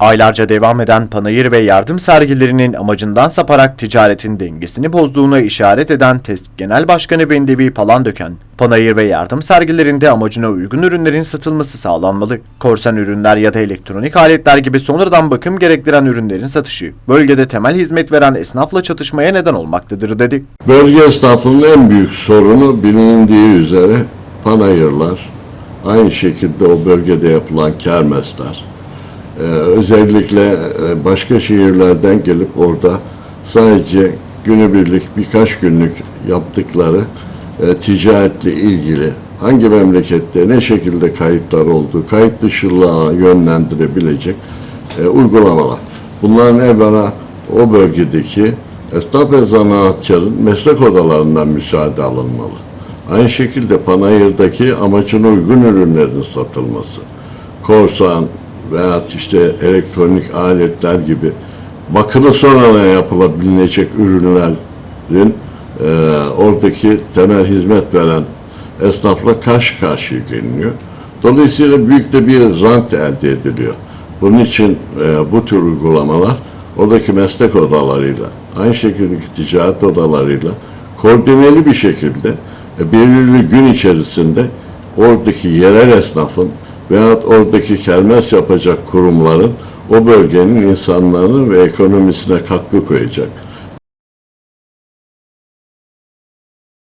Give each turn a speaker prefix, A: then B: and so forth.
A: Aylarca devam eden panayır ve yardım sergilerinin amacından saparak ticaretin dengesini bozduğuna işaret eden TESK Genel Başkanı Bendevi Palandöken, panayır ve yardım sergilerinde amacına uygun ürünlerin satılması sağlanmalı. Korsan ürünler ya da elektronik aletler gibi sonradan bakım gerektiren ürünlerin satışı, bölgede temel hizmet veren esnafla çatışmaya neden olmaktadır dedi.
B: Bölge esnafının en büyük sorunu bilindiği üzere panayırlar, aynı şekilde o bölgede yapılan kermesler. Ee, özellikle e, başka şehirlerden gelip orada sadece günübirlik birkaç günlük yaptıkları e, ticaretle ilgili hangi memlekette ne şekilde kayıtlar olduğu, kayıt dışılığa yönlendirebilecek e, uygulamalar. Bunların evvela o bölgedeki esnaf ve zanaatkarın meslek odalarından müsaade alınmalı. Aynı şekilde panayırdaki amacına uygun ürünlerin satılması, korsan veya işte elektronik aletler gibi bakımı sonradan yapılabilecek ürünlerin e, oradaki temel hizmet veren esnafla karşı karşıya geliniyor. Dolayısıyla büyük de bir rant elde ediliyor. Bunun için e, bu tür uygulamalar oradaki meslek odalarıyla, aynı şekilde ticaret odalarıyla koordineli bir şekilde e, belirli gün içerisinde oradaki yerel esnafın veyahut oradaki kermes yapacak kurumların o bölgenin insanlarının ve ekonomisine katkı koyacak